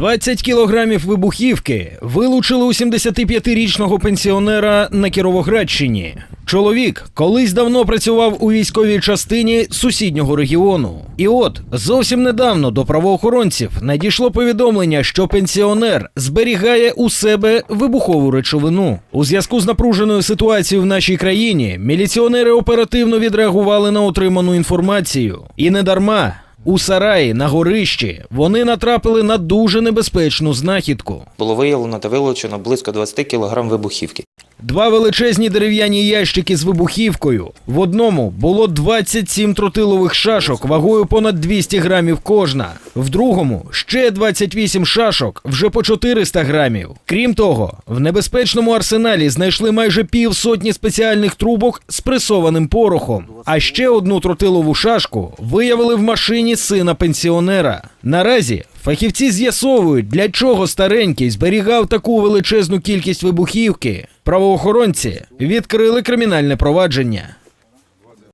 20 кілограмів вибухівки вилучили у 75-річного пенсіонера на Кіровоградщині. Чоловік колись давно працював у військовій частині сусіднього регіону. І от зовсім недавно до правоохоронців надійшло повідомлення, що пенсіонер зберігає у себе вибухову речовину. У зв'язку з напруженою ситуацією в нашій країні міліціонери оперативно відреагували на отриману інформацію. І не дарма. У сараї на горищі вони натрапили на дуже небезпечну знахідку. Було виявлено та вилучено близько 20 кг вибухівки. Два величезні дерев'яні ящики з вибухівкою. В одному було 27 тротилових шашок вагою понад 200 грамів кожна. В другому ще 28 шашок вже по 400 грамів. Крім того, в небезпечному арсеналі знайшли майже півсотні спеціальних трубок з пресованим порохом. А ще одну тротилову шашку виявили в машині сина пенсіонера. Наразі фахівці з'ясовують, для чого старенький зберігав таку величезну кількість вибухівки. Правоохоронці відкрили кримінальне провадження.